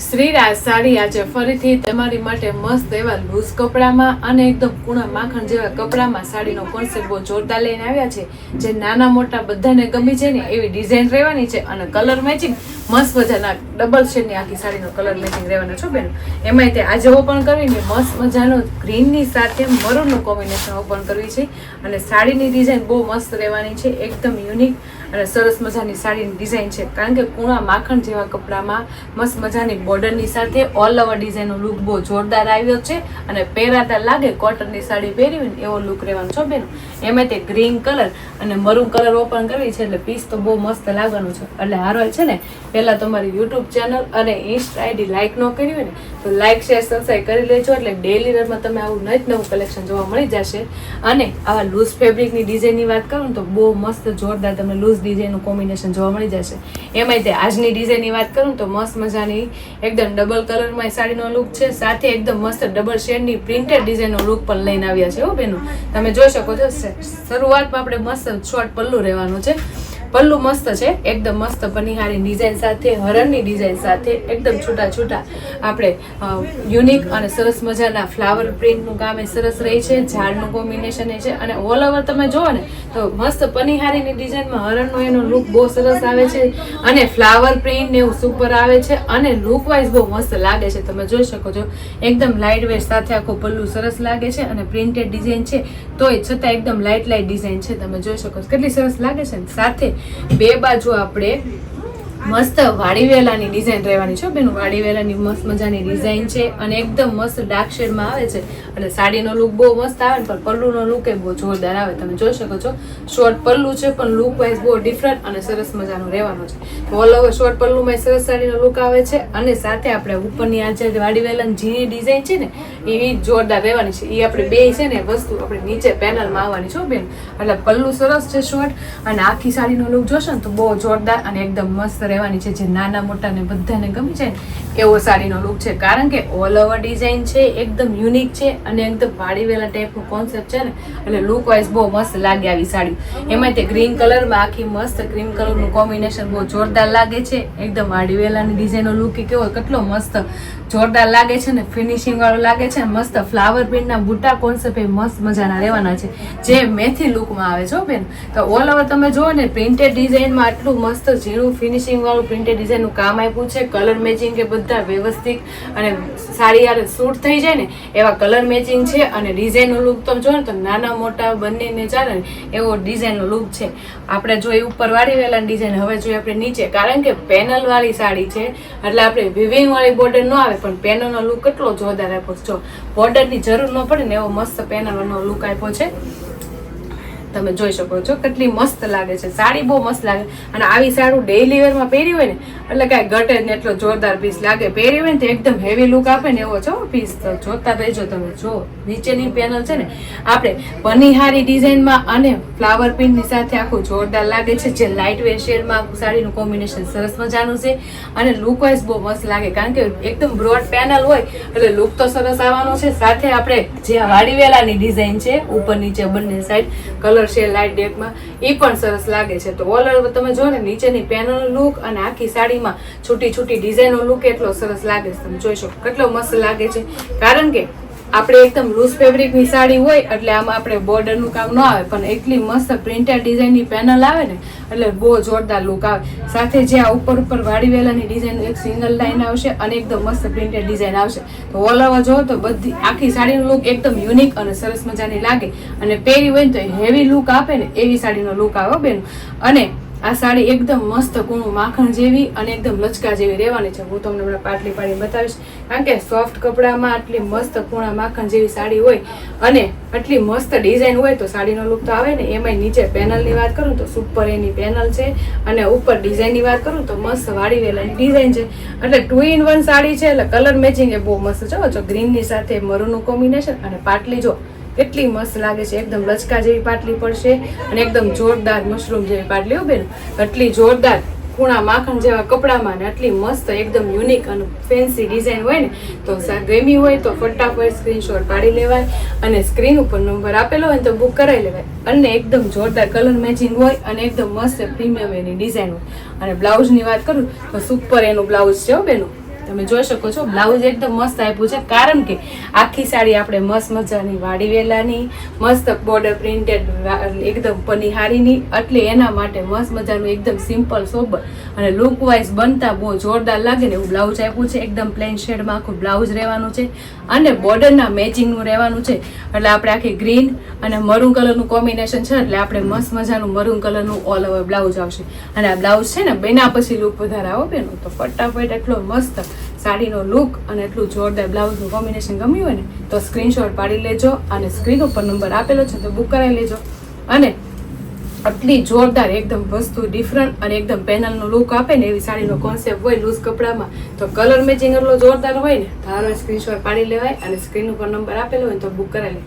શ્રીરાજ સાડી આજે ફરીથી તમારી માટે મસ્ત એવા લૂઝ કપડામાં અને એકદમ કૂણા માખણ જેવા કપડામાં સાડીનો કોન્સેપ્ટ બહુ જોરદાર લઈને આવ્યા છે. જે નાના મોટા બધાને ગમી છે ને એવી ડિઝાઇન રહેવાની છે અને કલર મેચિંગ મસ્ત મજાના ડબલ શેડની આખી સાડીનો કલર મેચિંગ રહેવાનો છો બેન. એમાંય તે આજે ઓપન કરીને મસ્ત મજાનો ગ્રીનની સાથે મરૂનનું કોમ્બિનેશન ઓપન કરવી છે અને સાડીની ડિઝાઇન બહુ મસ્ત રહેવાની છે, એકદમ યુનિક અને સરસ મજાની સાડીની ડિઝાઇન છે. કારણ કે કૂણા માખણ જેવા કપડામાં મસ્ત મજાની બોર્ડરની સાથે ઓલ ઓવર ડિઝાઇનનો લુક બહુ જોરદાર આવ્યો છે અને પહેરાતા લાગે કોટનની સાડી પહેરી હોય ને એવો લુક રહેવાનો છો બેન. એમાં તે ગ્રીન કલર અને મરૂન કલર ઓપન કરવી છે એટલે પીસ તો બહુ મસ્ત લાગવાનું છે. એટલે હારો છે ને પહેલા તમારી યુટ્યુબ ચેનલ અને ઇન્સ્ટા આઈડી લાઇક ન કરી હોય ને, તો લાઇક શેર સબસ્ક્રાઈબ કરી લેજો એટલે ડેલી રનમાં તમે આવું નજ નવું કલેક્શન જોવા મળી જશે. અને આવા લૂઝ ફેબ્રિકની ડિઝાઇનની વાત કરું તો બહુ મસ્ત જોરદાર તમને લૂઝ ડિઝાઇનનું કોમ્બિનેશન જોવા મળી જશે. એમાંય તે આજની ડિઝાઇનની વાત કરું તો મસ્ત મજાની એકદમ ડબલ કલરમાં સાડીનો લુક છે, સાથે એકદમ મસ્ત ડબલ શેડની પ્રિન્ટેડ ડિઝાઇનનો લુક પણ લઈને આવ્યા છે હો બેનો. તમે જોઈ શકો છો શરૂઆતમાં આપણે મસ્ત શોર્ટ પલ્લું રહેવાનું છે. પલ્લુ મસ્ત છે, એકદમ મસ્ત પનિહારી ડિઝાઇન સાથે, હરણની ડિઝાઇન સાથે, એકદમ છૂટા છૂટા. આપણે યુનિક અને સરસ મજાના ફ્લાવર પ્રિન્ટનું કામ એ સરસ રહી છે, ઝાડનું કોમ્બિનેશન એ છે. અને ઓલ ઓવર તમે જુઓ ને, તો મસ્ત પનિહારીની ડિઝાઇનમાં હરણનો એનો લુક બહુ સરસ આવે છે અને ફ્લાવર પ્રિન્ટ ને એવું સુપર આવે છે અને લુક વાઇઝ બહુ મસ્ત લાગે છે. તમે જોઈ શકો છો, એકદમ લાઇટ વેટ સાથે આખું પલ્લું સરસ લાગે છે અને પ્રિન્ટેડ ડિઝાઇન છે, તોય છતાં એકદમ લાઇટ લાઇટ ડિઝાઇન છે. તમે જોઈ શકો છો, કેટલી સરસ લાગે છે સાથે બે બાજુ આપણે મસ્ત વાડીવેલાની ડિઝાઇન રહેવાની છે બેનું. વાડીવેલાની મસ્ત મજાની ડિઝાઇન છે અને એકદમ મસ્ત ડાર્ક શેડમાં આવે છે. અને સાડીનો લુક બહુ મસ્ત આવે ને, પણ પલ્લુનો લુક એ બહુ જોરદાર આવે. તમે જોઈ શકો છો. શોર્ટ પલ્લુ છે, પણ લુક વાઇઝ બહુ ડિફરન્ટ અને સરસ મજાનો રહેવાનો છે. ઓલ ઓવર શોર્ટ પલ્લુમાં સરસ સાડીનો લુક આવે છે. અને સાથે આપણે ઉપરની આ જે વાડીવેલાની ઝીણી ડિઝાઇન છે ને, એવી જોરદાર રહેવાની છે. એ આપણે બે છે ને વસ્તુ આપણે નીચે પેનલમાં આવવાની છો બેન. એટલે પલ્લું સરસ છે શોર્ટ અને આખી સાડીનો લુક જોશો ને, તો બહુ જોરદાર અને એકદમ મસ્ત રહેવાની છે, જે નાના મોટા ને બધાને ગમે છે એવો સાડીનો લુક છે. કારણ કે ઓલ ઓવર ડિઝાઇન છે, એકદમ યુનિક છે અને એકદમ વાળીવેલા ટાઈપનું કોન્સેપ્ટ છે ને એટલે લુક વાઇઝ બહુ મસ્ત લાગે આવી સાડી. એમાં તે ગ્રીન કલરમાં આખી મસ્ત ક્રીમ કલરનું કોમ્બિનેશન બહુ જોરદાર લાગે છે. એકદમ વાળીવેલાની ડિઝાઇનનો લુક કેવો, કેટલો મસ્ત જોરદાર લાગે છે ને ફિનિશિંગ વાળો લાગે છે મસ્ત ફ્લાવર પ્રિન્ટના બુટા કોન્સેપ્ટ એ મસ્ત મજાના રહેવાના છે. જે મેથી લુકમાં આવે છે બેન. તો ઓલ ઓવર તમે જુઓ ને પ્રિન્ટેડ ડિઝાઇનમાં આટલું મસ્ત ઝીણું ફિનિશિંગ વાળું પ્રિન્ટેડ ડિઝાઇનનું કામ આપ્યું છે. કલર મેચિંગ કે બધા વ્યવસ્થિત અને સારી યાર સૂટ થઈ જાય ને, એવા કલર મેચિંગ છે અને ડિઝાઇનનો લુક તમે જો ને તો નાના મોટા બંનેને ચાલે ને, એવો ડિઝાઇનનો લુક છે. આપણે જોઈએ ઉપર વાળી વેલા ડિઝાઇન હવે જોઈએ આપણે નીચે. કારણ કે પેનલવાળી સાડી છે, એટલે આપણે વિવિંગવાળી બોર્ડર ન આવે, પણ પેનલનો લુક કેટલો જોરદાર આપ્યો છે. જો બોર્ડરની જરૂર ન પડે ને એવો મસ્ત પેનલનો લુક આપ્યો છે. તમે જોઈ શકો છો. કેટલી મસ્ત લાગે છે. સાડી બહુ મસ્ત લાગે. અને આવી સાડી ડેઇલી વેરમાં પહેરી હોય ને, એટલે કાંઈ ઘટે જ ને એટલો જોરદાર પીસ લાગે. પહેરી હોય ને તો એકદમ હેવી લુક આપે ને એવો છો પીસ તો જોતા રહેજો તમે. જો, નીચેની પેનલ છે ને, આપણે પનિહારી ડિઝાઇનમાં અને ફ્લાવર પિનની સાથે આખું જોરદાર લાગે છે. જે લાઇટ વેર શેડમાં સાડીનું કોમ્બિનેશન સરસ મજાનું છે. અને લુક વાઇઝ બહુ મસ્ત લાગે, કારણ કે એકદમ બ્રોડ પેનલ હોય, એટલે લુક તો સરસ આવવાનો છે. સાથે આપણે જે વાડીવેલાની ડિઝાઇન છે, ઉપર નીચે બંને સાઈડ કલર છે લાઇટ ડેકમાં એ પણ સરસ લાગે છે. તો ઓલ ઓવર તમે જો ને, નીચેની પેનલ લુક અને આખી સાડીમાં છૂટી છૂટી ડિઝાઇનનો લુક એટલો સરસ લાગે છે. તમે જોઈ શકો કેટલો મસ્ત લાગે છે. કારણ કે આપણે એકદમ લૂઝ ફેબ્રિકની સાડી હોય, એટલે આમાં આપણે બોર્ડરનું કામ ન આવે, પણ એટલી મસ્ત પ્રિન્ટેડ ડિઝાઇનની પેનલ આવે ને, એટલે બહુ જોરદાર લુક આવે. સાથે જે આ ઉપર ઉપર વાડીવેલાની ડિઝાઇન એક સિંગલ લાઇન આવશે અને એકદમ મસ્ત પ્રિન્ટેડ ડિઝાઇન આવશે. તો ઓલ ઓવર જો તો બધી આખી સાડીનો લુક એકદમ યુનિક અને સરસ મજાની લાગે. અને પહેરી હોય ને તો હેવી લુક આપે ને, એવી સાડીનો લુક આવે બેન. અને આ સાડી એકદમ મસ્ત કૂણું માખણ જેવી અને એકદમ લચકા જેવી રહેવાની છે. હું તમને હમણાં પાટલી પાડી બતાવીશ. કારણ કે સોફ્ટ કપડામાં આટલી મસ્ત કૂણા માખણ જેવી સાડી હોય અને આટલી મસ્ત ડિઝાઇન હોય તો સાડીનો લુક તો આવે ને, એમાંય નીચે પેનલની વાત કરું તો સુપર એની પેનલ છે અને ઉપર ડિઝાઇનની વાત કરું તો મસ્ત વાળી વેલાની ડિઝાઇન છે. એટલે ટુ ઇન વન સાડી છે એટલે કલર મેચિંગ એ બહુ મસ્ત છે. જો ગ્રીનની સાથે મરૂનું કોમ્બિનેશન અને પાટલી જો કેટલી મસ્ત લાગે છે. એકદમ લચકા જેવી પાટલી પડશે અને એકદમ જોરદાર મશરૂમ જેવી પાટલી હો બેન. એટલી જોરદાર કૂણા માખણ જેવા કપડામાં ને આટલી મસ્ત એકદમ યુનિક અને ફેન્સી ડિઝાઇન હોય ને, તો ગમી હોય તો ફટાફટ સ્ક્રીનશોટ પાડી લેવાય અને સ્ક્રીન ઉપર નંબર આપેલો હોય તો બુક કરાવી લેવાય. અને એકદમ જોરદાર કલર મેચિંગ હોય અને એકદમ મસ્ત પ્રીમિયમ એની ડિઝાઇન હોય. અને બ્લાઉઝની વાત કરું તો સુપર એનું બ્લાઉઝ છે હો બેનું. તમે જોઈ શકો છો, બ્લાઉઝ એકદમ મસ્ત આપ્યું છે. કારણ કે આખી સાડી આપણે મસ્ત મજાની વાડી વેલાની, મસ્ત બોર્ડર પ્રિન્ટેડ એકદમ પનિહારીની, એટલે એના માટે મસ્ત મજાનું એકદમ સિમ્પલ સોબર અને લુક વાઇઝ બનતા બહુ જોરદાર લાગે ને એવું બ્લાઉઝ આપ્યું છે. એકદમ પ્લેન શેડમાં આખું બ્લાઉઝ રહેવાનું છે અને બોર્ડરના મેચિંગનું રહેવાનું છે. એટલે આપણે આખી ગ્રીન અને મરૂન કલરનું કોમ્બિનેશન છે, એટલે આપણે મસ્ત મજાનું મરૂન કલરનું ઓલ ઓવર બ્લાઉઝ આવશે. અને આ બ્લાઉઝ છે ને, બેના પછી લુક વધારે આવો, બેનો તો ફટાફટ એટલો મસ્ત સાડીનો લુક અને એટલું જોરદાર બ્લાઉઝનું કોમ્બિનેશન ગમ્યું હોય ને, તો સ્ક્રીનશોટ પાડી લેજો અને સ્ક્રીન ઉપર નંબર આપેલો છે તો બુક કરાવી લેજો. અને આટલી જોરદાર એકદમ વસ્તુ ડિફરન્ટ અને એકદમ પેનલનો લુક આપે ને એવી સાડીનો કોન્સેપ્ટ હોય લૂઝ કપડામાં, તો કલર મેચિંગ એટલો જોરદાર હોય ને તારો સ્ક્રીનશોટ પાડી લેવાય અને સ્ક્રીન ઉપર નંબર આપેલો હોય તો બુક કરાવી લે.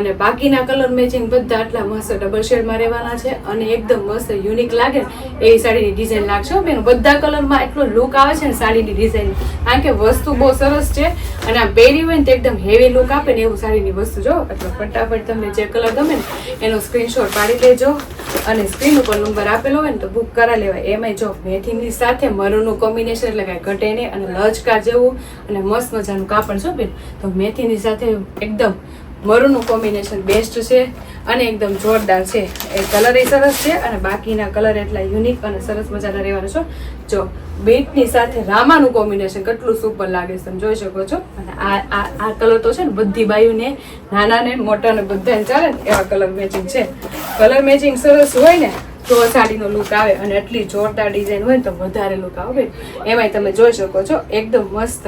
અને બાકીના કલર મેચિંગ બધા આટલા મસ્ત ડબલ શેડમાં રહેવાના છે અને એકદમ મસ્ત યુનિક લાગે એવી સાડીની ડિઝાઇન લાગશે. બેન બધા કલરમાં એટલો લુક આવે છે ને સાડીની ડિઝાઇન કારણ કે વસ્તુ બહુ સરસ છે અને આ પહેરી હોય ને એકદમ હેવી લુક આપે ને એવું સાડીની વસ્તુ. જો, એટલે ફટાફટ તમને જે કલર ગમે ને એનો સ્ક્રીનશોટ પાડી લેજો અને સ્ક્રીન ઉપર નંબર આપેલો હોય ને તો બુક કરા લેવાય. એમાંય જો, મેથીની સાથે મરૂનનું કોમ્બિનેશન એટલે કાંઈ ઘટે અને લચકા જેવું અને મસ્ત મજાનું કાપડ. છો બેન, તો મેથીની સાથે એકદમ મરૂનનું કોમ્બિનેશન બેસ્ટ છે અને એકદમ જોરદાર છે. એ કલર એ સરસ છે અને બાકીના કલર એટલા યુનિક અને સરસ મજાના રહેવાના છો. જો બીટની સાથે રામાનું કોમ્બિનેશન કેટલું સુપર લાગે છે તમે જોઈ શકો છો. અને આ આ આ કલર તો છે ને બધી બાયુને, નાનાને, મોટાને બધાને ચાલે ને એવા કલર મેચિંગ છે. કલર મેચિંગ સરસ હોય ને તો સાડીનો લુક આવે અને એટલી જોરદાર ડિઝાઇન હોય ને તો વધારે લુક આવે એમાંય તમે જોઈ શકો છો, એકદમ મસ્ત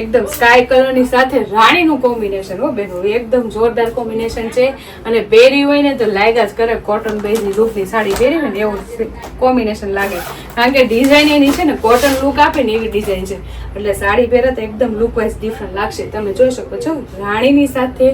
એકદમ સ્કાય કલરની સાથે રાણીનું કોમ્બિનેશન હો બેનું. એકદમ જોરદાર કોમ્બિનેશન છે અને પહેરી હોય ને તો લાગ્યા જ કરે. કોટન બેઝની રૂપની સાડી પહેરી હોય ને એવું કોમ્બિનેશન લાગે. કારણ કે ડિઝાઇન એની છે ને કોટન લુક આપે ને એવી ડિઝાઇન છે. એટલે સાડી પહેરે તો એકદમ લુક વાઇઝ ડિફરન્ટ લાગશે. તમે જોઈ શકો છો, રાણીની સાથે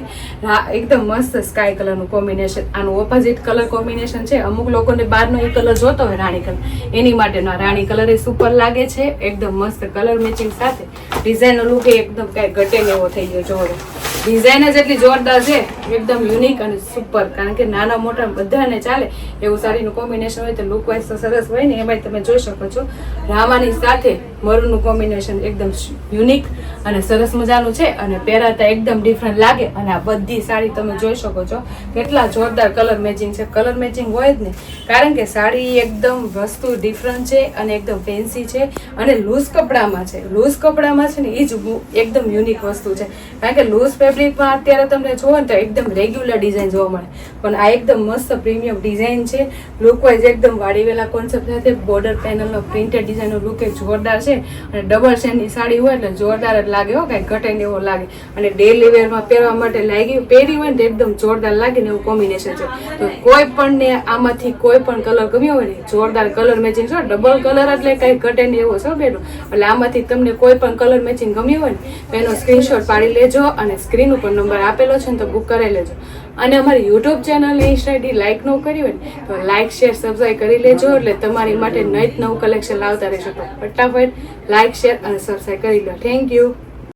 એકદમ મસ્ત સ્કાય કલરનું કોમ્બિનેશન આનું ઓપોઝિટ કલર કોમ્બિનેશન છે. અમુક લોકોને બહારનો એ કલર જોતો હોય રાણી કલર. એની માટેનો આ રાણી કલર એ સુપર લાગે છે. એકદમ મસ્ત કલર મેચિંગ સાથે. ડિઝાઇનનો લુક એકદમ કાંઈ ઘટે એવો થઈ ગયો જોડે ડિઝાઇન જ એટલી જોરદાર છે, એકદમ યુનિક અને સુપર કારણ કે નાના મોટા બધાને ચાલે એવું સાડીનું કોમ્બિનેશન હોય તો લુક વાઇઝ તો સરસ હોય ને એમાં તમે જોઈ શકો છો. રામાની સાથે મરૂનનું કોમ્બિનેશન એકદમ યુનિક અને સરસ મજાનું છે અને પહેરાતા એકદમ ડિફરન્ટ લાગે અને આ બધી સાડી તમે જોઈ શકો છો. કેટલા જોરદાર કલર મેચિંગ છે. કલર મેચિંગ હોય જ ને, કારણ કે સાડી એકદમ વસ્તુ ડિફરન્ટ છે અને એકદમ ફેન્સી છે અને લૂઝ કપડામાં છે. લૂઝ કપડામાં છે ને એ જ એકદમ યુનિક વસ્તુ છે. કારણ કે લૂઝ ફેબ્રિકમાં અત્યારે તમને જોવો ને તો એકદમ રેગ્યુલર ડિઝાઇન જોવા મળે. પણ આ એકદમ મસ્ત પ્રીમિયમ ડિઝાઇન છે. લુક વાઇઝ એકદમ વાળીવેલા કોન્સેપ્ટ સાથે બોર્ડર પેનલનો પ્રિન્ટેડ ડિઝાઇનનો લુક એ જોરદાર છે. અને ડબલ શેડની સાડી હોય એટલે જોરદાર જ લાગે હો, કાંઈ ઘટે ને એવો લાગે. અને ડેલી વેરમાં પહેરવા માટે લાગી, પહેરી હોય ને તો એકદમ જોરદાર લાગે ને એવું કોમ્બિનેશન છે. તો કોઈ પણ ને આમાંથી કોઈ પણ કલર ગમ્યો હોય ને, જોરદાર કલર મેચિંગ છે ડબલ કલર એટલે કાંઈ ઘટે ને એવો છે બેનો એટલે આમાંથી તમને કોઈ પણ કલર મેચિંગ ગમ્યું હોય ને, તો એનો સ્ક્રીનશોટ પાડી લેજો અને સ્ક્રીન ઉપર નંબર આપેલો છે ને તો બુક કરી લેજો. અને અમારી યુટ્યુબ ચેનલની ઇન્સ્ટા લાઈક ન કરી હોય ને, તો લાઇક શેર સબસ્ક્રાઈબ કરી લેજો એટલે તમારી માટે નવી જ નવું કલેક્શન લાવતા રહેશો. તો ફટાફટ લાઇક શેર અને સબસ્ક્રાઈબ કરી લો. Thank you